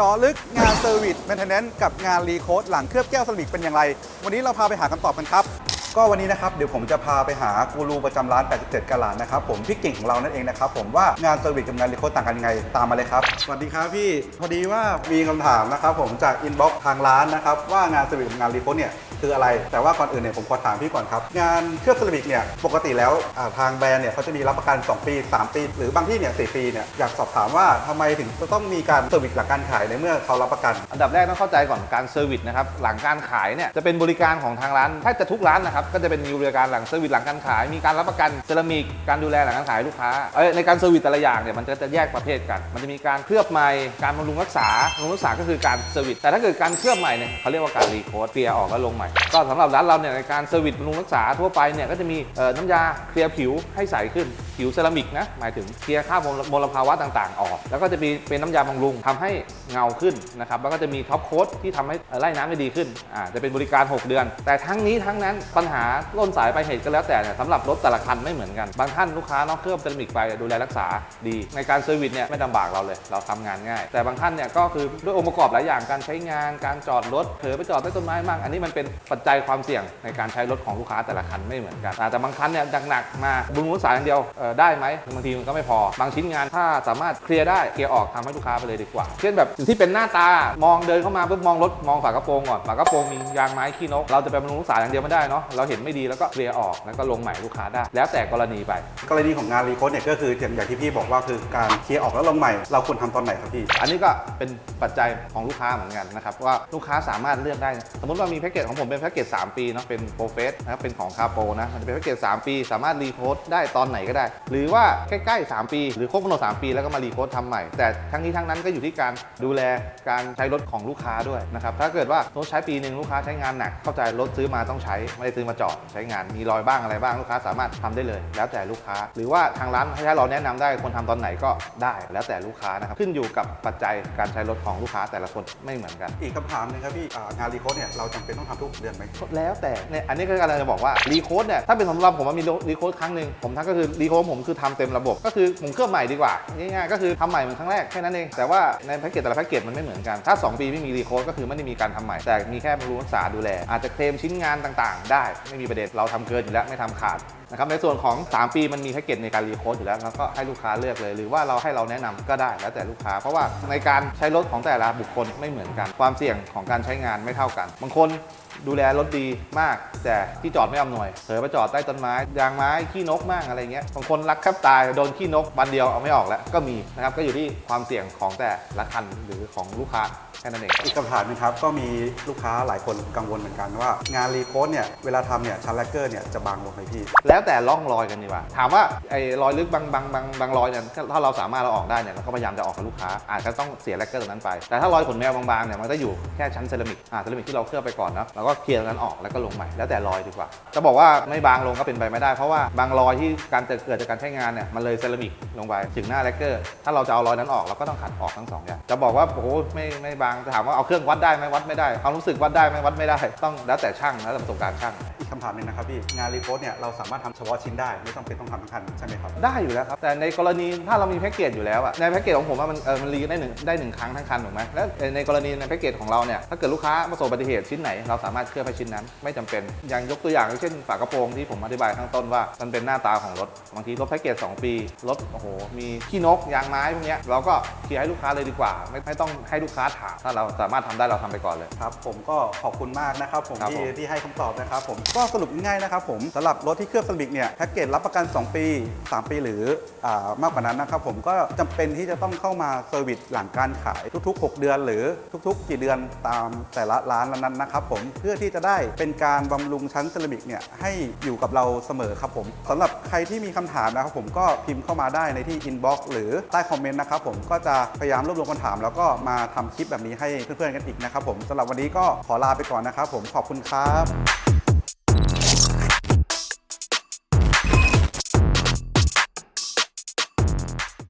จาะลึกงานเซอร์วิสแมนเทนแนนซ์กับงานรีโคดหลังเคลือบแก้วสลิกเป็นอย่างไร วันนี้เราพาไปหาคำตอบกันครับ ก็วันนี้นะครับเดี๋ยวผมจะพาไปหากูรูประจำร้าน 87กะลาดนะครับผมพี่เก่งของเรานั่นเองนะครับผมว่างานเซอร์วิสกับงานรีโคดต่างกันยังไงตามมาเลยครับสวัสดีครับพี่พอดีว่ามีคำถามนะครับผมจากอินบ็อกซ์ทางร้านนะครับว่างานเซอร์วิสกับงานรีโคดเนี่ย คืออะไร แต่ว่าก่อนอื่นเนี่ยผมขอถามพี่ก่อนครับ งานเคลือบเซรามิกเนี่ยปกติแล้วอ่าทางแบรนด์เนี่ยเขาจะมีรับประกัน 2 ปี 3 ปี หรือบางที่เนี่ย4ปีเนี่ยอยากสอบถามว่าทำไมถึงจะต้องมีการเซอร์วิสหลังการขายในเมื่อเขารับประกัน อันดับแรกต้องเข้าใจก่อนการเซอร์วิสนะครับหลังการขายเนี่ยจะเป็นบริการของทางร้านแทบจะทุกร้านนะครับก็จะเป็นมีบริการหลังเซอร์วิสหลังการขาย มีการรับประกันเซรามิกการดูแลหลังการขายลูกค้าเอ้ยในการเซอร์วิสแต่ละอย่างเนี่ยมันจะจะแยกประเภทกัน มันจะมีการเคลือบใหม่การบำรุงรักษาบำรุงรักษาก็คือการเซอร์วิสแต่ถ้าเกิดการเคลือบใหม่เนี่ยเขาเรียกว่าการรีโคดเคลียออกแล้วลงใหม่ก็สำหรับร้านเราเนี่ยในการเซอร์วิสบำรุงรักษาทั่วไปเนี่ยก็จะมีน้ำยาเคลียร์ผิวให้ใสขึ้นผิวเซรามิกนะหมายถึงเคลียร์ค่าบมลมลภาวะต่างๆ ออก แล้วก็จะมีเป็นน้ำยาบำรุงทำให้เงาขึ้นนะครับแล้วก็จะมีท็อปโค้ดที่ทำให้ไล่น้ำได้ดีขึ้นอ่าจะเป็นบริการ 6 เดือน แต่ทั้งนี้ทั้งนั้นปัญหาต้นสายปลายเหตุก็แล้วแต่เนี่ยสำหรับรถแต่ละคันไม่เหมือนกัน บางท่านลูกค้าน้องเคลือบเซรามิกไปดูแลรักษาดี ในการเซอร์วิสเนี่ยไม่ลำบากเราเลย เราทำงานง่าย แต่บางท่านเนี่ยก็คือด้วยองค์ประกอบหลายอย่างการใช้งาน การจอดรถเผลอไปจอดใต้ต้นไม้บ้างอันนี้มันเป็นปัจจัยความเสี่ยงในการใช้รถของลูกค้าแต่ละคันไม่เหมือนกันอ่าแต่บางคันเนี่ยหนักๆมาบำรุงรักษาอย่างเดียวเอ่อได้ไหมบางทีมันก็ไม่พอ บางชิ้นงานถ้าสามารถเคลียร์ได้เคลียร์ออกทำให้ลูกค้าไปเลยดีกว่า เช่นแบบสิ่งที่เป็นหน้าตามองเดินเข้ามาปุ๊บมองรถมองฝากระโปรงก่อนฝากระโปรงมียางไม้ขี้นก เราจะไปบำรุงรักษาอย่างเดียวไม่ได้เนาะเราเห็นไม่ดีแล้วก็เคลียร์ออกแล้วก็ลงใหม่ลูกค้าได้ แล้วแต่กรณีไป กรณีของงานรีโคดเนี่ยก็คืออย่างที่พี่บอกว่าคือการเคลียร์ออกแล้วลงใหม่ เราควรทำตอนไหนครับพี่ อันนี้ก็เป็นปัจจัยของลูกค้าเหมือนกันนะครับว่าลูกค้าสามารถเลือกได้ สมมติว่ามีแพ็กเกจของผมเป็นแพ็กเกจ3ปีเนาะเป็นโปรเฟสนะครับเป็นของคาโปนะมันจะเป็นแพ็กเกจ3ปี สามารถรีโคดได้ตอนไหนก็ได้ หรือว่าใกล้ๆ 3 ปี หรือครบกำหนด3ปี แล้วก็มารีโคดทำใหม่ แต่ทั้งนี้ทั้งนั้นก็อยู่ที่การดูแลการใช้รถของลูกค้าด้วยนะครับถ้าเกิดว่ารถใช้ปีหนึ่งลูกค้าใช้งานหนักเข้าใจรถซื้อมาต้องใช้ไม่ได้ซื้อมาจอดใช้งานมีรอยบ้างอะไรบ้างลูกค้าสามารถทำได้เลย แล้วแต่ลูกค้า หรือว่าทางร้านให้เราแนะนำได้คนทำตอนไหนก็ได้แล้วแต่ลูกค้านะครับขึ้นอยู่กับปัจจัยการใช้รถของลูกค้าแต่ละคนไม่เหมือนกัน อีกคำถามนึงครับพี่งานรีโคดเนี่ยเราจำเป็นต้องทำทุกเดือนไหมแล้วแต่เนี่ยอันนี้ก็กำลังจะบอกว่ารีโคดเนี่ยถ้าเป็นสำหรับผมมันมีรีโคดครั้งหนึ่งผมทั้งก็คือรีโคดผมคือทำเต็มระบบ ก็คือผมเคลือบใหม่ดีกว่าง่ายๆก็คือทำใหม่เหมือนครั้งแรกแค่นั้นเองแต่ว่าในแพ็กเกจแต่ละแพ็กเกจมันไม่เหมือนกันถ้า 2 ปีไม่มีรีโคดก็คือไม่ได้มีการทำใหม่แต่มีแค่บำรุงรักษาดูแล อาจจะเคลมชิ้นงานต่างๆ ได้ไม่มีประเด็นเราทำเกินอยู่แล้วไม่ทำขาดนะครับในส่วนของ 3 ปีมันมีแพ็กเกจในการรีโคดอยู่แล้วแล้วก็ให้ลูกค้าเลือกเลย หรือว่าเราให้เราแนะนำก็ได้แล้วแต่ลูกค้า เพราะว่าในการใช้รถของแต่ละบุคคลไม่เหมือนกัน ความเสี่ยงของการใช้งานไม่เท่ากัน บางคน ดูแลรถดีมาก แต่ที่จอดไม่อำนวยเผลอไปจอดใต้ต้นไม้ยางไม้ขี้นกมากอะไรเงี้ยบางคนรักแคบตายโดนขี้นกวันเดียวเอาไม่ออกแล้วก็มีนะครับก็อยู่ที่ความเสี่ยงของแต่ละคันหรือของลูกค้า แค่นั้นเองอีกคำถามหนึงครับก็มีลูกค้าหลายคนกังวลเหมือนกันว่า งานรีโคดเนี่ยเวลาทำเนี่ยชั้นแลกเกอร์เนี่ยจะบางลงไหมพี่ แล้วแต่ร่องรอยกันดีกว่า ถามว่าไอ้รอยลึกบางบางบางบางรอยเนี่ยถ้าเราสามารถเราออกได้เนี่ยเราก็พยายามจะออกกับลูกค้าอาจจะต้องเสียแลกเกอร์ตรงนั้นไป แต่ถ้ารอยขนแมวบางๆเนี่ยมันก็อยู่แค่ชั้นเซรามิกอ่าเซรามิกที่เราเคลือบไปก่อนเนาะเราก็เคลียร์ตรงนั้นออกแล้วก็ลงใหม่แล้วแต่รอยดีกว่า จะบอกว่าไม่บางลงก็เป็นไปไม่ได้ เพราะว่าบางรอยที่การเกิดจากการใช้งานเนี่ยมันเลยเซรามิกลงไปถึงหน้าแลกเกอร์ถ้าเราจะเอารอยนั้นออกเราก็ต้องขัดออกทั้งสองอย่างจะบอกว่าโอ้โหไม่ไม่บางจะถามว่าเอาเครื่องวัดได้ไหมวัดไม่ได้ความรู้สึกวัดได้ไหมวัดไม่ได้ ต้องแล้วแต่ช่างแล้วแต่ประสบการณ์ช่าง อีกคำถามหนึงนะครับพี่งานรีโคดเนี่ยเราสามารถทำเฉพาะชิ้นได้ไม่ต้องเป็นต้องทำทั้งคันใช่ไหมครับได้อยู่แล้วครับแต่ในกรณีถ้าเรามีแพ็กเกจอยู่แล้วอะในแพ็กเกจของผมว่ามันเออมันรีได้หนึ่งได้หนึ่งครั้งทั้งคันถูกไหมแล้วในกรณีในแพ็กเกจของเราเนี่ยถ้าเกิดลูกค้าประสบอุบัติเหตุชิ้นไหน เราสามารถเคลือบให้ชิ้นนั้น ไม่จำเป็นอย่างยกตัวอย่างเช่นฝากระโปรงที่ผมอธิบายข้างต้นว่ามันเป็นหน้าตาของรถบางทีรถแพ็กเกจ2ปีรถโอ้โหมีขี้นกยางไม้พวกเนี้ยเราก็เคลียร์ให้ลูกค้าเลยดีกว่า ไม่ไม่ต้องให้ลูกค้าถามถ้าเราสามารถทำได้เราทำไปก่อนเลย ครับผมก็ขอบคุณมากนะครับผมครับที่ผมที่ให้คำตอบนะครับผมก็สรุปง่ายๆนะครับผมสำหรับรถที่เคลือบเซรามิกเนี่ยแพ็กเกจรับประกัน 2 ปี 3 ปีหรืออามากกว่านั้นนะครับผมก็จำเป็นที่จะต้องเข้ามาเซอร์วิสหลังการขายทุก ๆ 6 เดือน หรือทุก ๆ กี่เดือนตามแต่ละร้านนั้นๆนะครับผมเพื่อที่จะได้เป็นการบำรุงชั้นเซรามิกเนี่ยให้อยู่กับเราเสมอครับผมสำหรับใครที่มีคำถามนะครับผมก็พิมพ์เข้ามาได้ในที่อินบ็อกซ์หรือใต้คอมเมนต์นะครับผมก็จะพยายามรวบรวมคำถามแล้วก็มาทำคลิปแบบนี้ให้เพื่อนๆกันอีกนะครับผมสำหรับวันนี้ก็ขอลาไปก่อนนะครับผมขอบคุณครับ